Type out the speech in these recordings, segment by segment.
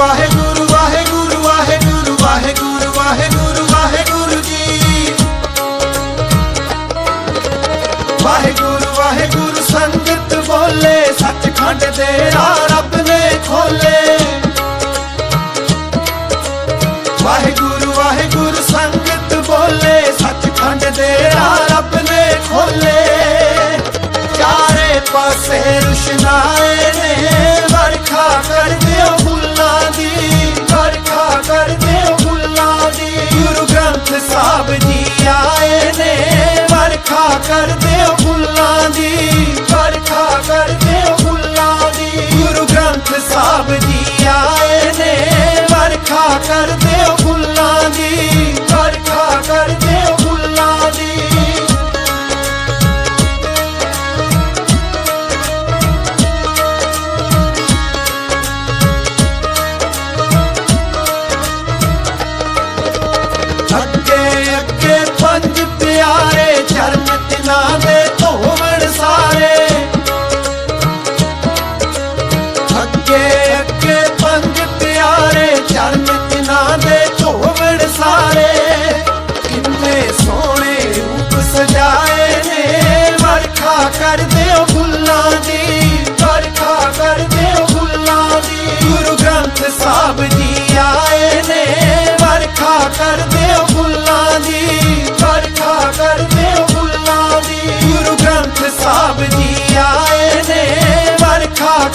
ਵਾਹਿਗੁਰੂ ਵਾਹਿਗੁਰੂ ਵਾਹਿਗੁਰੂ ਵਾਹਿਗੁਰੂ ਵਾਹਿਗੁਰੂ ਵਾਹਿਗੁਰੂ ਜੀ। ਵਾਹਿਗੁਰੂ ਵਾਹਿਗੁਰੂ, ਸੰਗਤ ਬੋਲੇ, ਸੱਚਖੰਡ ਤੇਰਾ ਰੱਬ ਨੇ ਖੋਲੇ। ਵਾਹਿਗੁਰੂ ਵਾਹਿਗੁਰੂ, ਸੰਗਤ ਬੋਲੇ, ਸੱਚਖੰਡ ਤੇਰਾ ਰੱਬ ਨੇ ਖੋਲੇ। ਚਾਰੇ ਪਾਸੇ ਰੁਸ਼ਨਾ ਸਾਹਿਬ ਜੀ ਆਏ ਨੇ ਵਰਖਾ ਕਰਦੇ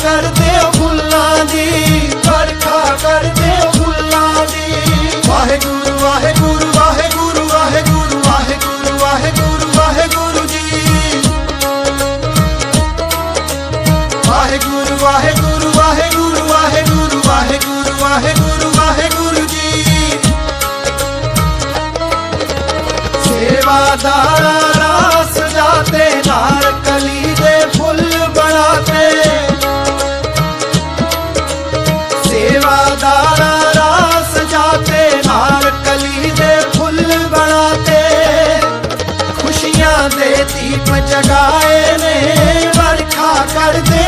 ਕਰਦੇ ਹੋ ਫੁੱਲਾਂ ਦੀ ਵਰਖਾ ਕਰਦੇ ਹੋ ਫੁੱਲਾਂ ਦੀ ਵਾਹਿਗੁਰੂ ਵਾਹਿਗੁਰੂ ਵਾਹਿਗੁਰੂ ਵਾਹਿਗੁਰੂ ਵਾਹਿਗੁਰੂ ਵਾਹਿਗੁਰੂ ਵਾਹਿਗੁਰੂ ਜੀ ਵਾਹਿਗੁਰੂ ਵਾਹਿਗੁਰੂ ਵਾਹਿਗੁਰੂ ਵਾਹਿਗੁਰੂ ਵਾਹਿਗੁਰੂ ਵਾਹਿਗੁਰੂ ਵਾਹਿਗੁਰੂ ਜੀ ਸੇਵਾਦਾਰਾਂ ਦੀਪ ਜਗਾਏ ਨੇ ਵਰਖਾ ਕਰਦੇ